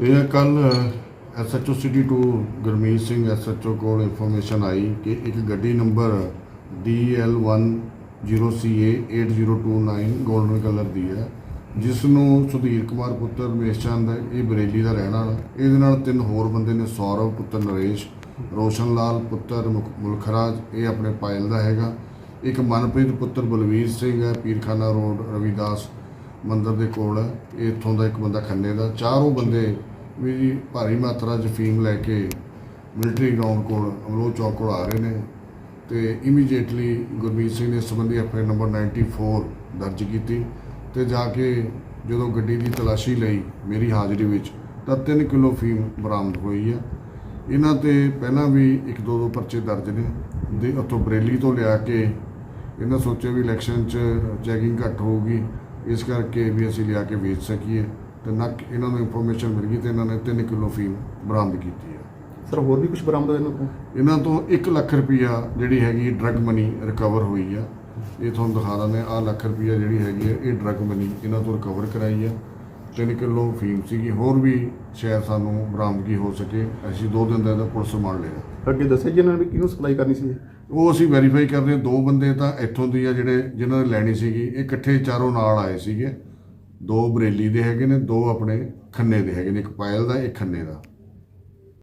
ਇਹ ਕੱਲ SHO city 2 Gurmeet Singh SHO ਕੋਲ ਇਨਫੋਰਮੇਸ਼ਨ ਆਈ ਕਿ ਇੱਕ ਗੱਡੀ ਨੰਬਰ DL10CA8029 ਗੋਲਡਨ ਕਲਰ ਦੀ ਹੈ, ਜਿਸ ਨੂੰ ਸੁਧੀਰ ਕੁਮਾਰ ਪੁੱਤਰ ਰਮੇਸ਼ ਚੰਦ ਇਹ ਬਰੇਲੀ ਦਾ ਰਹਿਣ ਵਾਲਾ। ਇਹਦੇ ਨਾਲ ਤਿੰਨ ਹੋਰ ਬੰਦੇ ਨੇ, ਸੌਰਵ ਪੁੱਤਰ ਨਰੇਸ਼ ਰੋਸ਼ਨ ਲਾਲ ਪੁੱਤਰ ਮੁਖ- ਮੁਲਖਰਾਜ, ਇਹ ਆਪਣੇ ਪਾਇਲ ਦਾ ਹੈਗਾ। ਇੱਕ ਮਨਪ੍ਰੀਤ ਪੁੱਤਰ ਬਲਵੀਰ ਸਿੰਘ ਹੈ, ਪੀਰਖਾਨਾ ਰੋਡ ਰਵਿਦਾਸ ਮੰਦਰ ਦੇ ਕੋਲ ਹੈ। ਇਹ ਇੱਥੋਂ ਦਾ ਇੱਕ ਬੰਦਾ ਖੰਨੇ ਦਾ। ਚਾਰੋਂ ਬੰਦੇ ਵੀ ਭਾਰੀ ਮਾਤਰਾ 'ਚ ਫੀਮ ਲੈ ਕੇ ਮਿਲਟਰੀ ਗਰਾਊਂਡ ਕੋਲ ਅਮਲੋਹ ਚੌਕ ਕੋਲ ਆ ਰਹੇ ਨੇ। ਤੇ ਇਮੀਡੀਏਟਲੀ ਗੁਰਮੀਤ ਸਿੰਘ ਨੇ ਇਸ ਸੰਬੰਧੀ ਆਪਣੇ ਨੰਬਰ 94 ਦਰਜ ਕੀਤੀ ਤੇ ਜਾ ਕੇ ਜਦੋਂ ਗੱਡੀ ਦੀ ਤਲਾਸ਼ੀ ਲਈ ਮੇਰੀ ਹਾਜ਼ਰੀ ਵਿੱਚ, ਤਾਂ 3 ਕਿਲੋ ਫੀਮ ਬਰਾਮਦ ਹੋਈ ਹੈ। ਇਹਨਾਂ ਤੇ ਪਹਿਲਾਂ ਵੀ ਇੱਕ ਦੋ ਦੋ ਪਰਚੇ ਦਰਜ ਨੇ। ਦੇ ਉੱਥੋਂ ਬਰੇਲੀ ਤੋਂ ਲਿਆ ਕੇ ਇਹਨਾਂ ਸੋਚਿਆ ਵੀ ਇਲੈਕਸ਼ਨ 'ਚ ਚੈਕਿੰਗ ਘੱਟ ਹੋਊਗੀ। ਇਸ ਕਰਕੇ ਵੀ ਅਸੀਂ ਲਿਆ ਕੇ ਵੇਚ ਸਕੀਏ ਤੇ ਨੱਕ ਇਹਨਾਂ ਨੂੰ ਇਨਫੋਰਮੇਸ਼ਨ ਮਿਲ ਗਈ ਤੇ ਇਹਨਾਂ ਨੇ 3 ਕਿਲੋ ਫੀਮ ਬਰਾਮਦ ਕੀਤੀ ਹੈ ਸਰ ਹੋਰ ਵੀ ਕੁਝ ਬਰਾਮਦ ਹੋਇਆ ਇਹਨਾਂ ਤੋਂ? ਇਹਨਾਂ ਤੋਂ 1 ਲੱਖ ਰੁਪਈਆ ਜਿਹੜੀ ਹੈਗੀ ਡਰਗ ਮਨੀ ਰਿਕਵਰ ਹੋਈ ਆ। ਇਹ ਤੁਹਾਨੂੰ ਦਿਖਾ ਦਿੰਦੇ ਆ ਲੱਖ ਰੁਪਈਆ ਜਿਹੜੀ ਹੈਗੀ ਆ ਇਹ ਡਰਗ ਮਨੀ ਇਹਨਾਂ ਤੋਂ ਰਿਕਵਰ ਕਰਾਈ ਆ। 3 ਕਿਲੋ ਫੀਮ ਸੀਗੀ ਹੋਰ ਵੀ ਸ਼ਾਇਦ ਸਾਨੂੰ ਬਰਾਮਦਗੀ ਹੋ ਸਕੇ ਅਸੀਂ ਦੋ ਦਿਨ ਦਾ ਇਹਦਾ ਪੁਲਿਸ ਮੰਨ ਲਿਆ ਅੱਗੇ ਦੱਸਿਆ ਜੀ ਇਹਨਾਂ ਨੇ ਵੀ ਕਿਹਨੂੰ ਸਪਲਾਈ ਕਰਨੀ ਸੀ? ਉਹ ਅਸੀਂ ਵੈਰੀਫਾਈ ਕਰਦੇ ਹਾਂ ਦੋ ਬੰਦੇ ਤਾਂ ਇੱਥੋਂ ਦੀ ਆ ਜਿਹੜੇ ਜਿਨ੍ਹਾਂ ਨੇ ਲੈਣੀ ਸੀਗੀ ਇਹ ਇਕੱਠੇ ਚਾਰੋਂ ਨਾਲ ਆਏ ਸੀਗੇ। ਦੋ ਬਰੇਲੀ ਦੇ ਹੈਗੇ ਨੇ ਦੋ ਆਪਣੇ ਖੰਨੇ ਦੇ ਹੈਗੇ ਨੇ ਇੱਕ ਪਾਇਲ ਦਾ ਇੱਕ ਖੰਨੇ ਦਾ।